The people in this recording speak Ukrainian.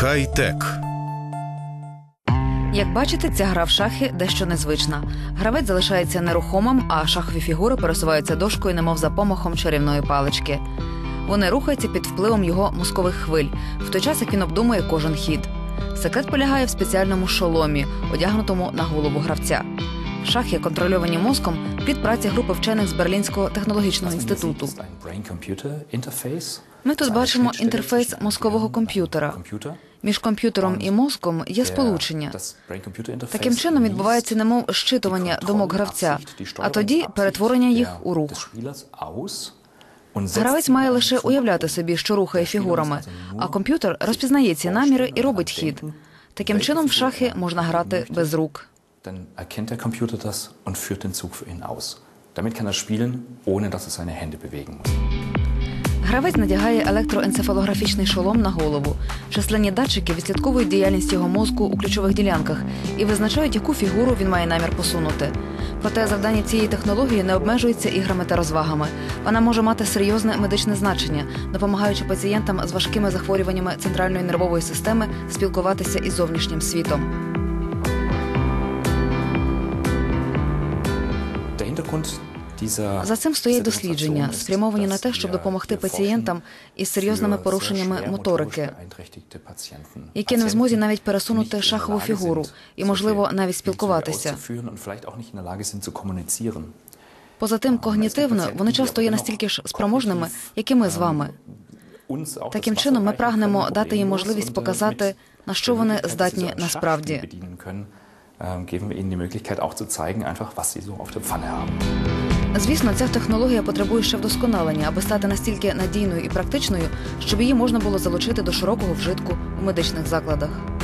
Хай-тек. Як бачите, ця гра в шахи дещо незвична. Гравець залишається нерухомим, а шахові фігури пересуваються дошкою, немов за помахом чарівної палички. Вони рухаються під впливом його мозкових хвиль, в той час як він обдумує кожен хід. Секрет полягає в спеціальному шоломі, одягнутому на голову гравця. Шахи, контрольовані мозком, плід праці групи вчених з Берлінського технологічного інституту. Ми тут бачимо інтерфейс мозкового комп'ютера. Між комп'ютером і мозком є сполучення. Таким чином відбувається немов щитування думок гравця, а тоді перетворення їх у рух. Гравець має лише уявляти собі, що рухає фігурами, а комп'ютер розпізнає ці наміри і робить хід. Таким чином, в шахи можна грати без рук. Dann erkennt der Computer das und führt den Zug für ihn aus. Damit kann er spielen, ohne dass er seine Hände bewegen muss. Гравець надягає електроенцефалографічний шолом на голову. Численні датчики відслідковують діяльність його мозку у ключових ділянках і визначають, яку фігуру він має намір посунути. Проте завдання цієї технології не обмежується іграми та розвагами. Вона може мати серйозне медичне значення, допомагаючи пацієнтам з важкими захворюваннями центральної нервової системи спілкуватися із зовнішнім світом. За цим стоять дослідження, спрямовані на те, щоб допомогти пацієнтам із серйозними порушеннями моторики, які не в змозі навіть пересунути шахову фігуру і, можливо, навіть спілкуватися. Поза тим, когнітивно вони часто є настільки ж спроможними, як і ми з вами. Uns Таким чином, ми прагнемо дати їм можливість показати, äh, на що вони здатні насправді. Ähm, geben wir ihnen die Möglichkeit auch zu zeigen, einfach, was sie so auf der Pfanne haben. Звісно, ця технологія потребує ще вдосконалення, аби стати настільки надійною і практичною, щоб її можна було залучити до широкого вжитку у медичних закладах.